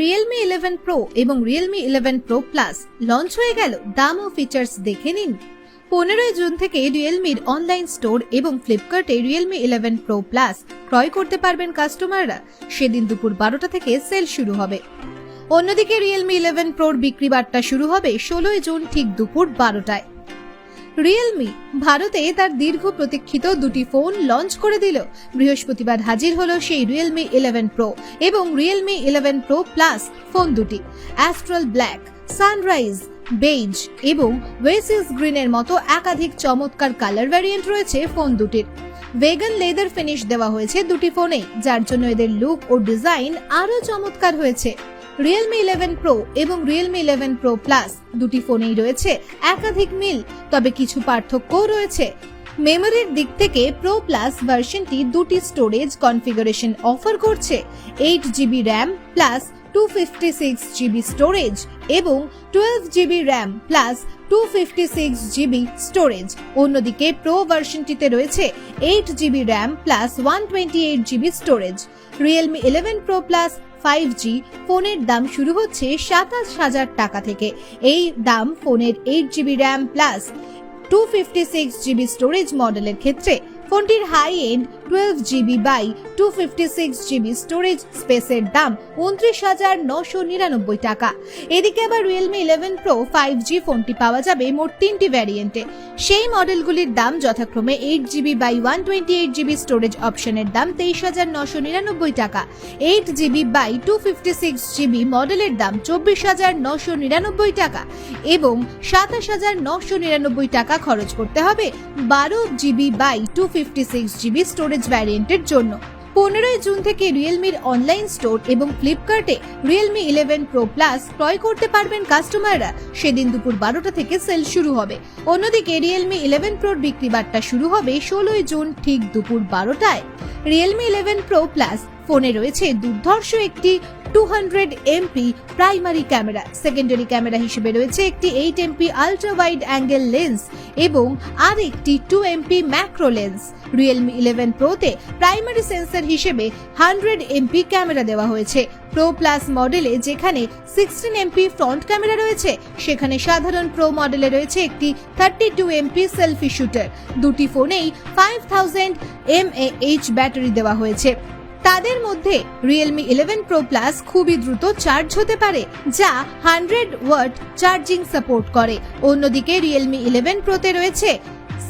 Realme eleven pro এবং Realme eleven pro plus launch হয়ে গেল। দাম ও ফিচার্স দেখে নিন। পনেরোই জুন থেকে রিয়েলমির অনলাইন স্টোর এবং ফ্লিপকার্টে রিয়েলমি ইলেভেন প্রো প্লাস ক্রয় করতে পারবেন কাস্টমাররা সেদিন দুপুর বারোটা থেকে সেল শুরু হবে। অন্যদিকে রিয়েলমি ইলেভেন প্রোর বিক্রি বার্তা শুরু হবে ষোলোই জুন ঠিক দুপুর বারোটায়। রিয়েলমি ভারতে তার দীর্ঘ প্রতীক্ষিত দুটি ফোন লঞ্চ করে দিল। বৃহস্পতিবার হাজির হলো সেই রিয়েলমি ইলেভেন প্রো এবং Realme eleven pro plus phone দুটি। অ্যাস্ট্রাল ব্ল্যাক সানরাইজ বেইজ এবং ওয়েসিস গ্রিনের মতো একাধিক চমৎকার কালার ভ্যারিয়েন্ট রয়েছে ফোন দুটির। ভেগান লেদার ফিনিশ দেওয়া হয়েছে দুটি ফোনে যার জন্য এদের লুক ও ডিজাইন আরও চমৎকার হয়েছে। রিয়েলমি ইলেভেন প্রো এবং রিয়েলমি ইলেভেন প্রো প্লাস দুটি ফোনেই রয়েছে একাধিক মিল, তবে কিছু পার্থক্যও রয়েছে। মেমোরির দিক থেকে প্রো প্লাস ভার্সনটি দুটি স্টোরেজ কনফিগারেশন অফার করছে। Eight GB RAM plus two fifty six GB storage এবং twelve GB RAM plus two fifty six GB storage অন্যদিকে প্রো ভার্সনটিতে রয়েছে eight GB RAM plus one twenty eight GB storage Realme eleven pro plus five G ফোনের দাম শুরু হচ্ছে সাতাশ হাজার টাকা থেকে। এই দাম ফোনের eight GB RAM plus two fifty six GB storage মডেলের ক্ষেত্রে ফোনটির high end twelve GB by two fifty six GB storage স্পেসের দাম উনত্রিশ হাজার নশো নিরানব্বই টাকা। এদিকে আবার Realme eleven pro five G ফোনটি পাওয়া যাবে মোট তিনটি ভ্যারিয়েন্টে সেই মডেলগুলির দাম যথাক্রমে eight GB by one twenty eight GB storage অপশনের দাম তেইশ হাজার নশো নিরানব্বই টাকা। Eight GB by two fifty six GB মডেলের দাম চব্বিশ হাজার নশো নিরানব্বই টাকা এবং সাতাশ হাজার নশো নিরানব্বই টাকা খরচ করতে হবে বারো GB by two fifty six GB storage ভ্যারিয়েন্টের জন্য। পনেরোই জুন থেকে রিয়েলমির অনলাইন স্টোর এবং ফ্লিপকার্টে রিয়েলমি ইলেভেন প্রো প্লাস ক্রয় করতে পারবেন কাস্টমাররা সেদিন দুপুর বারোটা থেকে সেল শুরু হবে। অন্যদিকে রিয়েলমি ইলেভেন প্রোর বিক্রি বার্তা শুরু হবে ষোলোই জুন ঠিক দুপুর বারোটায়। রিয়েলমি ইলেভেন প্রো প্লাস ফোনে রয়েছে দুর্ধর্ষ একটি two hundred MP primary camera secondary camera হিসেবে রয়েছে একটি eight MP ultra wide angle lens এবং আর একটি two MP macro lens Realme eleven প্রোতে primary sensor হিসেবে হান্ড্রেড এমপি ক্যামেরা দেওয়া হয়েছে। প্রো প্লাস মডেলে যেখানে সিক্সটিন এমপি ফ্রন্ট ক্যামেরা রয়েছে, সেখানে সাধারণ প্রো মডেলে রয়েছে একটি thirty two MP selfie shooter দুটি ফোনেই five thousand M H battery দেওয়া হয়েছে। তাদের মধ্যে রিয়েলমি ইলেভেন প্রো প্লাস খুবই দ্রুত চার্জ হতে পারে, যা হান্ড্রেড ওয়াট চার্জিং সাপোর্ট করে। অন্যদিকে রিয়েলমি ইলেভেন প্রোতে রয়েছে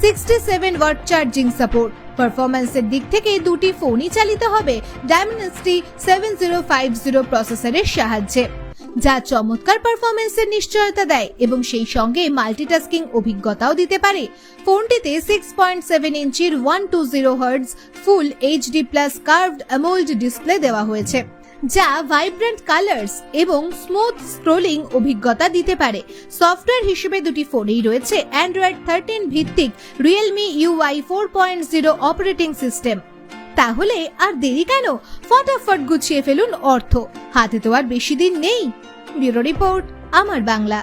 sixty seven watt charging support পারফরম্যান্সের দিক থেকে দুটি ফোনই চালিত হবে Dimensity seven zero five zero প্রসেসরের সাহায্যে। যা চমৎকার পারফরমেন্সের নিশ্চয়তা দেয় এবং সেই সঙ্গে মাল্টিটাস্কিং অভিজ্ঞতাও দিতে পারে। ফোনটিতে সিক্স পয়েন্ট সেভেন ইঞ্চির one two zero hertz full HD plus curved AMOLED display দেওয়া হয়েছে, যা ভাইব্রেন্ট কালার্স এবং স্মুথ স্ক্রোলিং অভিজ্ঞতা দিতে পারে। সফটওয়্যার হিসেবে দুটি ফোনেই রয়েছে অ্যান্ড্রয়েড থার্টিন ভিত্তিক Realme UI four point zero operating system তাহলে আর দেরি কেন? ফটাফট গুছিয়ে ফেলুন অর্থ। হাতে তো আর বেশি দিন নেই। ব্যুরো রিপোর্ট, আমার বাংলা।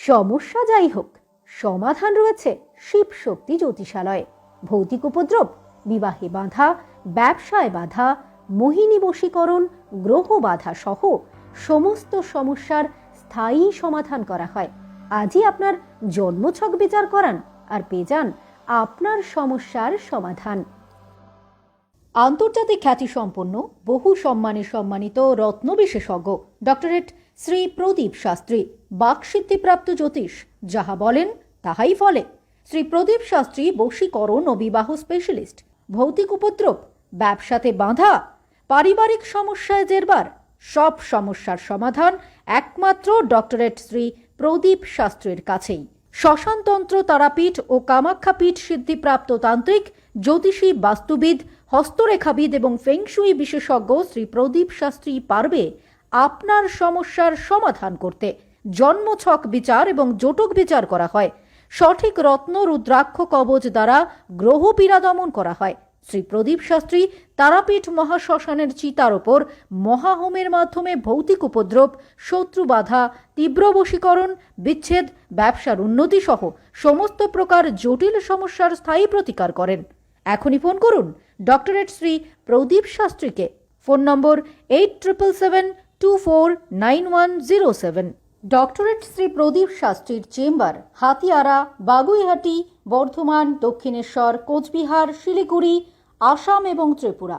সমস্যা যাই হোক, সমাধান রয়েছে শিব শক্তি জ্যোতিষালয়ে। ভৌতিক উপদ্রব, বিবাহে বাধা, ব্যবসায় বাধা, মোহিনী বশীকরণ, গ্রহ বাধা সহ সমস্ত সমস্যার স্থায়ী সমাধান করা হয়। আজই আপনার জন্মছক বিচার করান আর পেয়ে যান আপনার সমস্যার সমাধান। আন্তর্জাতিক খ্যাতিসম্পন্ন, বহু সম্মানে সম্মানিত রত্ন বিশেষজ্ঞ ডক্টরেট শ্রী প্রদীপ শাস্ত্রী, বাকসিদ্ধিপ্রাপ্ত জ্যোতিষ। যাহা বলেন, তাহাই ফলে। শ্রী প্রদীপ শাস্ত্রী বশীকরণ ও বিবাহ স্পেশালিস্ট, ভৌতিক উপদ্রব, ব্যবসাতে বাঁধা, পারিবারিক সমস্যায় জেরবার, সব সমস্যার সমাধান একমাত্র ডক্টরেট শ্রী প্রদীপ শাস্ত্রীর কাছেই। শ্মশানতন্ত্র তারাপীঠ ও কামাখ্যাপীঠ সিদ্ধিপ্রাপ্ত তান্ত্রিক জ্যোতিষী, বাস্তুবিদ, হস্তরেখাবিদ এবং ফেংশুই বিশেষজ্ঞ শ্রী প্রদীপ শাস্ত্রী পারবে আপনার সমস্যার সমাধান করতে। জন্মছক বিচার এবং জটক বিচার করা হয়। সঠিক রত্ন, রুদ্রাক্ষ কবচ দ্বারা গ্রহ পীড়া দমন করা হয়। শ্রী প্রদীপ শাস্ত্রী তারাপীঠ মহাশ্মশানের চিতার ওপর মহাহোমের মাধ্যমে ভৌতিক উপদ্রব, শত্রু বাধা, তীব্র বশীকরণ, বিচ্ছেদ, ব্যবসার উন্নতি সহ সমস্ত প্রকার জটিল সমস্যার স্থায়ী প্রতিকার করেন। এখনই ফোন করুন। ডক্টরেট শ্রী প্রদীপ শাস্ত্রীকে। ফোন নম্বর eight triple seven two four nine one zero seven. Doctorate Shri Pradeep শাস্ত্রীর chamber, Hatiara, Baguiati, Bardhaman, Dakshineswar, Cooch Behar, Siliguri, Assam এবং ত্রিপুরা।